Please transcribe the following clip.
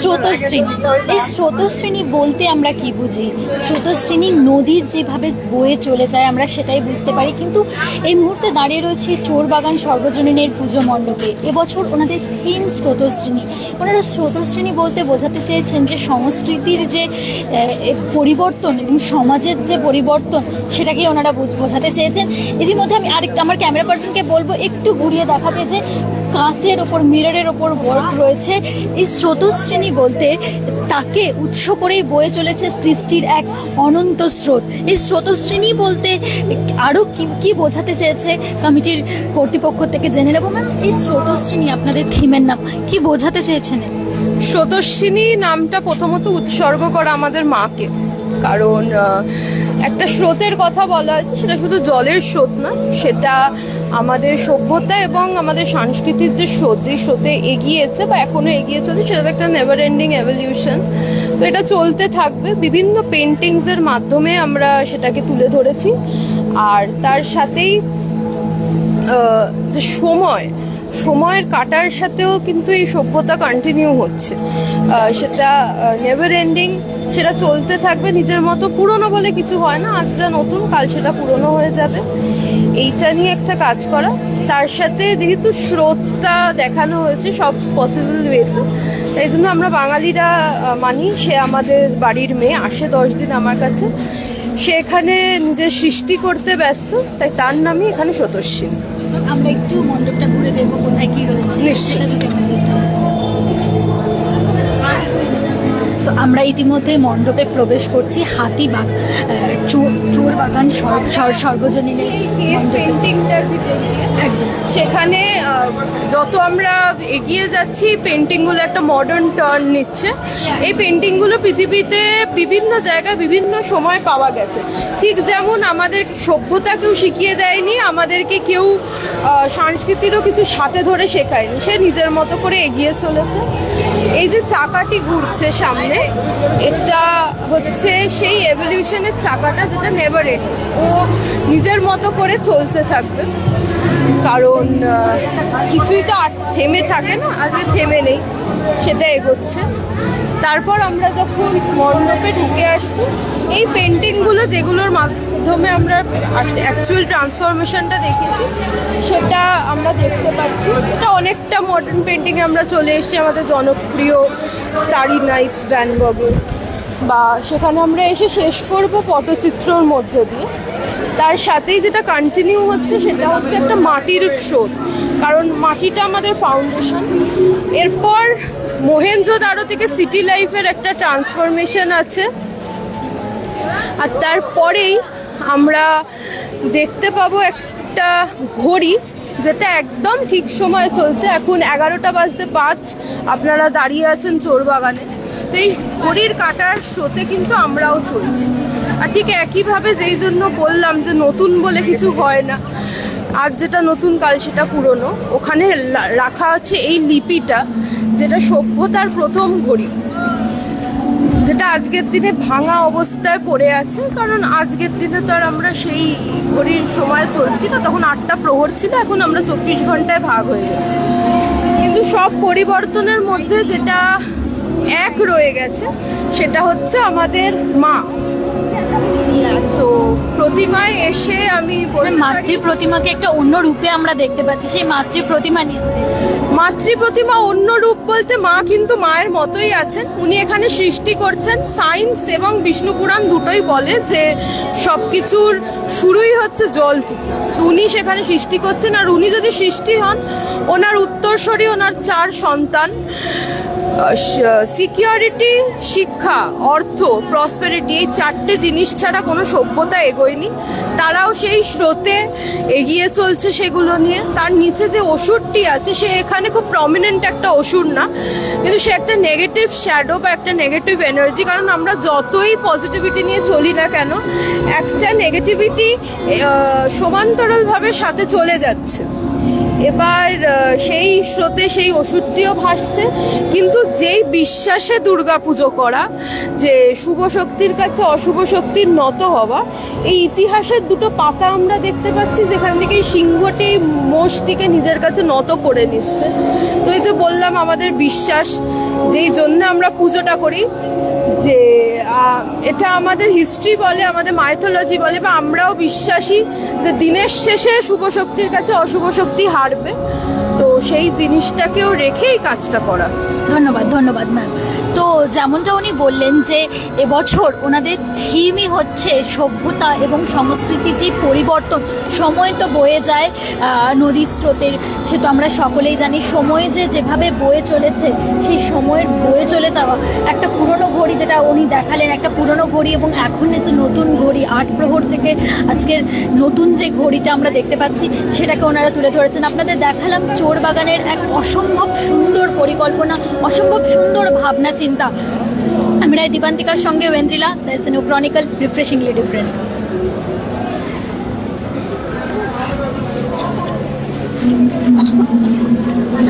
স্রোতশ্রেণী এই স্রোতশ্রেণী বলতে আমরা কি বুঝি? স্রোতশ্রেণী নদীর যেভাবে বয়ে চলে যায়, আমরা সেটাই বুঝতে পারি। কিন্তু এই মুহূর্তে দাঁড়িয়ে রয়েছে চোরবাগান সর্বজনীনের পুজো মণ্ডপে। এবছর ওনাদের থিম স্রোতশ্রেণী। ওনারা স্রোতশ্রেণী বলতে বোঝাতে চেয়েছেন যে সংস্কৃতির যে পরিবর্তন এবং সমাজের যে পরিবর্তন সেটাকে ওনারা বোঝাতে চেয়েছেন। ইতিমধ্যে আমি আরেকটা, আমার ক্যামেরা পার্সনকে বলব, একটু ঘুরিয়ে দেখাতে যে কাঁচের ওপর, মিররের ওপর ওয়ার্ক রয়েছে। এই স্রোতশ্রেণী বলতে তাকে উৎস করেই বয়ে চলেছে সৃষ্টির এক অনন্ত স্রোত। এই স্রোতশ্রেণী বলতে আরও কি কি বোঝাতে চেয়েছে কমিটির কর্তৃপক্ষ থেকে জেনে নেব। ম্যাম, এই স্রোতশ্রেণী আপনাদের থিমের নাম কি বোঝাতে চেয়েছেন? স্রোতস্বিনী নামটা প্রথমত উৎসর্গ করা আমাদের মাকে। কারণ একটা স্রোতের কথা বলা হয়েছে, সেটা শুধু জলের স্রোত না, সেটা আমাদের সভ্যতা এবং আমাদের সংস্কৃতির যে যে স্রোতে এগিয়েছে বা এখনও এগিয়ে চলছে সেটা তো একটা নেভার এন্ডিং এভলিউশন তো এটা চলতে থাকবে। বিভিন্ন পেন্টিংসের মাধ্যমে আমরা সেটাকে তুলে ধরেছি। আর তার সাথেই যে সময়, সময়ের কাটার সাথেও কিন্তু এই সভ্যতা কন্টিনিউ হচ্ছে। সেটা নেভার এন্ডিং সেটা চলতে থাকবে নিজের মতো। পুরনো বলে কিছু হয় না আজ যা নতুন কাল সেটা পুরনো হয়ে যাবে। এইটা নিয়ে একটা কাজ করা। তার সাথে যেহেতু স্রোতটা দেখানো হয়েছে সব পসিবল ওয়েতে তাই জন্য আমরা বাঙালিরা মানি সে আমাদের বাড়ির মেয়ে আসে দশ দিন আমার কাছে। সে এখানে নিজের সৃষ্টি করতে ব্যস্ত তাই তার নামই এখানে স্রোতস্বিনী। আমরা একটু মণ্ডপটা ঘুরে দেখব কোথায় কি রয়েছে। নিশ্চয়ই। আমরা ইতিমধ্যে মণ্ডপে প্রবেশ করছি হাতিবাগ চোর বাগান সর- সর- পেন্টিংটার ভিতর দিয়ে একদম। সেখানে যত আমরা এগিয়ে যাচ্ছি পেন্টিংগুলো একটা মডার্ন টার্ন নিচ্ছে। এই পেন্টিংগুলো পৃথিবীতে বিভিন্ন জায়গায় বিভিন্ন সময় পাওয়া গেছে। ঠিক যেমন আমাদের সভ্যতা কেউ শিখিয়ে দেয়নি, আমাদেরকে কেউ সংস্কৃতিরও কিছু সাথে ধরে শেখায়নি। সে নিজের মতো করে এগিয়ে চলেছে। এই যে চাকাটি ঘুরছে সামনে, এটা হচ্ছে সেই এভলিউশনের চাকাটা যেটা নেভার ও নিজের মতো করে চলতে থাকবে। কারণ কিছুই তো আর থেমে থাকে না আজকে থেমে নেই, সেটা এগোচ্ছে। তারপর আমরা যখন মণ্ডপে ঢুকে আসছি, এই পেন্টিংগুলো যেগুলোর মাধ্যমে আমরা অ্যাকচুয়াল ট্রান্সফরমেশনটা দেখেছি, সেটা আমরা দেখতে পাচ্ছি। এটা অনেকটা মডার্ন পেন্টিংয়ে আমরা চলে এসেছি, আমাদের জনপ্রিয় স্টারি নাইটস ভ্যান ভ্যানগগের বা সেখানে আমরা এসে শেষ করব পটচিত্রর মধ্যে দিয়ে। তার সাথেই যেটা কন্টিনিউ হচ্ছে, সেটা হচ্ছে একটা মাটির স্রোত। কারণ মাটিটা আমাদের ফাউন্ডেশন এরপর মহেঞ্জোদারো থেকে সিটি লাইফের একটা ট্রান্সফরমেশন আছে। আর তারপরেই আমরা দেখতে পাবো একটা ঘড়ি যেটা একদম ঠিক সময় চলছে। এখন এগারোটা বাজতে পাঁচ, আপনারা দাঁড়িয়ে আছেন চোরবাগানে তো এই ঘড়ির কাটার স্রোতে কিন্তু আমরাও চলছি। আর ঠিক একইভাবে যেই জন্য বললাম যে নতুন বলে কিছু হয় না, আজ যেটা নতুন কাল সেটা পুরনো। ওখানে রাখা আছে এই লিপিটা। যেটা সভ্যতার প্রথম ঘড়ি, যেটা আজকের দিনে ভাঙা অবস্থায় পড়ে আছে, কারণ আজকের দিনে তো আর আমরা সেই ঘড়ির সময় চলছি না, তখন আটটা প্রহর ছিল, এখন আমরা চব্বিশ ঘন্টায় ভাগ হয়ে গেছি। কিন্তু সব পরিবর্তনের মধ্যে যেটা এক রয়ে গেছে, সেটা হচ্ছে আমাদের মা। তো প্রতিমায় এসে আমি মাতৃ প্রতিমাকে একটা অন্য রূপে আমরা দেখতে পাচ্ছি, সেই মাতৃ প্রতিমা নিয়ে যেতে মাতৃ প্রতিমা অন্য রূপ বলতে মা কিন্তু মায়ের মতোই আছেন। উনি এখানে সৃষ্টি করছেন। সায়েন্স এবং বিষ্ণু পুরাণ দুটোই বলে যে সব কিছুর শুরুই হচ্ছে জল থেকে। উনি সেখানে সৃষ্টি করছেন। আর উনি যদি সৃষ্টি হন, ওনার উত্তরস্বরী, ওনার চার সন্তান সিকিউরিটি শিক্ষা, অর্থ প্রসপেরিটি এই চারটে জিনিস ছাড়া কোনো সভ্যতা এগোয়নি। তারাও সেই স্রোতে এগিয়ে চলছে সেগুলো নিয়ে। তার নিচে যে ওষুধটি আছে, সে এখানে খুব প্রমিনেন্ট একটা ওষুধ না, কিন্তু সে একটা নেগেটিভ শ্যাডো বা একটা নেগেটিভ এনার্জি কারণ আমরা যতই পজিটিভিটি নিয়ে চলি না কেন, একটা নেগেটিভিটি সমান্তরালভাবে সাথে চলে যাচ্ছে। এবার সেই স্রোতে সেই ওষুধটিও ভাসছে। কিন্তু যেই বিশ্বাসে দুর্গা পুজো করা, যে শুভ শক্তির কাছে অশুভ শক্তির নত হওয়া, এই ইতিহাসের দুটো পাতা আমরা দেখতে পাচ্ছি যেখান থেকে সিংহটি মোষটিকে নিজের কাছে নত করে নিচ্ছে। তো এই যে বললাম, আমাদের বিশ্বাস, যেই জন্য আমরা পুজোটা করি যে এটা আমাদের হিস্ট্রি বলে, আমাদের মাইথোলজি বলে, বা আমরাও বিশ্বাসী যে দিনের শেষে শুভ শক্তির কাছে অশুভ শক্তি হারবে। তো সেই জিনিসটাকেও রেখেই কাজটা করা। ধন্যবাদ ধন্যবাদ ম্যাম তো যেমনটা উনি বললেন যে এবছর ওনাদের থিমই হচ্ছে সভ্যতা এবং সংস্কৃতি যে পরিবর্তন। সময় তো বয়ে যায় নদীর স্রোতের, সে তো আমরা সকলেই জানি। সময় যে যেভাবে বয়ে চলেছে, সেই সময়ের বয়ে চলে যাওয়া। একটা পুরনো ঘড়ি যেটা উনি দেখালেন, একটা পুরনো ঘড়ি এবং এখন যে নতুন ঘড়ি, আট প্রহর থেকে আজকের নতুন যে ঘড়িটা আমরা দেখতে পাচ্ছি, সেটাকে ওনারা তুলে ধরেছেন। আপনাদের দেখালাম চোর বাগানের এক অসম্ভব সুন্দর পরিকল্পনা, অসম্ভব সুন্দর ভাবনা চিন্তা আমি রায় দীপান্তিকার সঙ্গে Oindrila that's a chronicle refreshingly different জানি